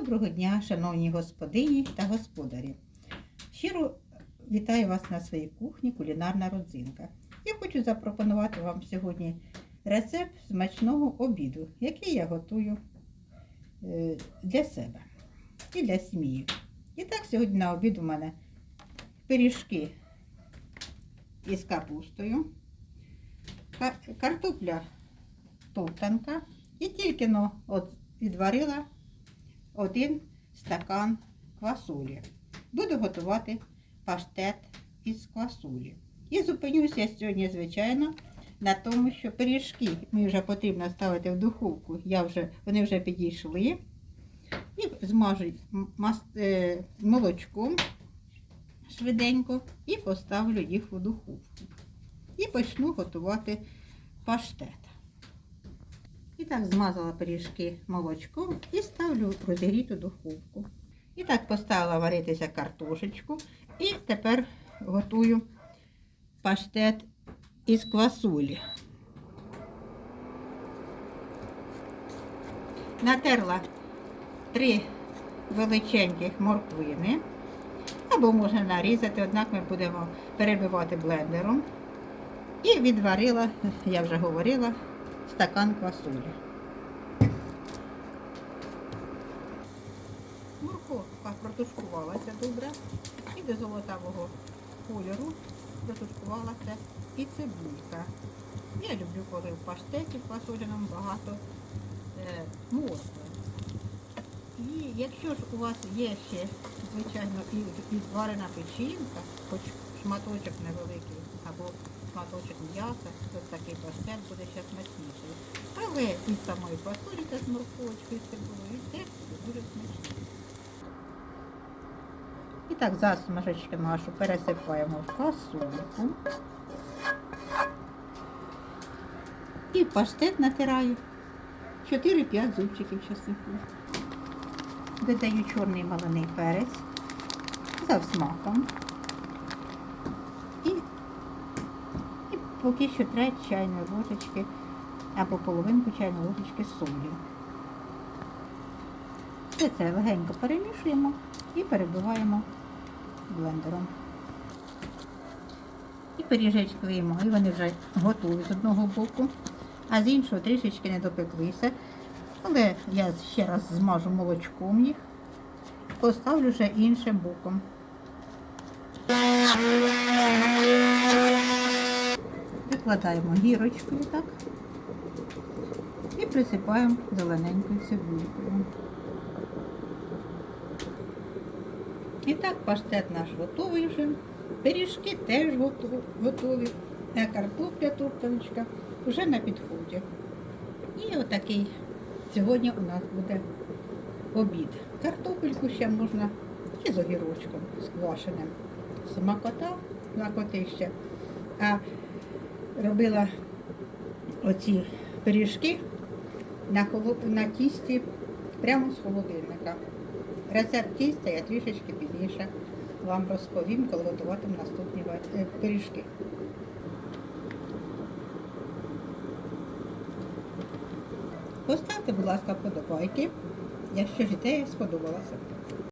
Доброго дня, шановні господині та господарі. Щиро вітаю вас на своїй кухні Кулінарна родзинка. Я хочу запропонувати вам сьогодні рецепт смачного обіду, який я готую е, для себе і для сім'ї. І так, сьогодні на обід у мене пиріжки із капустою, картопля товтанка і тільки но відварила один стакан квасолі. Буду готувати паштет із квасолі. І зупинюся сьогодні, звичайно, на тому, що пиріжки мені вже потрібно ставити в духовку. Я вже, вони вже підійшли. І змажу е, молочком швиденько і поставлю їх у духовку. І почну готувати паштет. Так змазала пиріжки молочком і ставлю розігріту духовку. І так поставила варитися картошечку. І тепер готую паштет із квасолі. Натерла три величеньких морквини. Або можна нарізати, однак ми будемо перебивати блендером. І відварила, я вже говорила, стакан квасолі. Морковка протушкувалася добре і до золотавого кольору протушкувалася і цибулька. Я люблю, коли в паштеті в квасоляному багато е, моркви. І якщо ж у вас є ще, звичайно, і відварена печінка, хоч шматочок невеликий, або шматочок м'яса, то такий паштет буде ще смачніший. Але і самої та з морковочкою, з цибулею теж буде дуже смачний. І так засмажечки нашу пересипаємо в фасольку. І паштет натираю 4-5 зубчиків часнику. Додаю чорний малиний перець за смаком. І, і поки що треть чайної ложечки або половинку чайної ложечки солі. Все це легенько перемішуємо і перебиваємо блендером. І пиріжечки і вони вже готові з одного боку, а з іншого трішечки не допеклися. Але я ще раз змажу молочком їх, поставлю вже іншим боком. Викладаємо гірочкою так і присипаємо зелененькою цибулькою. І так паштет наш готовий вже. Пиріжки теж готові. А картопля топтаночка вже на підході. І отакий сьогодні у нас буде обід. Картопельку ще можна і з огірочком, з квашеним. Смакота, смакотища. А робила оці пиріжки на, холод... на тісті прямо з холодильника. Рецепт тіста я трішечки пізніше вам розповім, коли готуватиму наступні е, пиріжки. Поставте, будь ласка, вподобайки, якщо ж ідея сподобалася.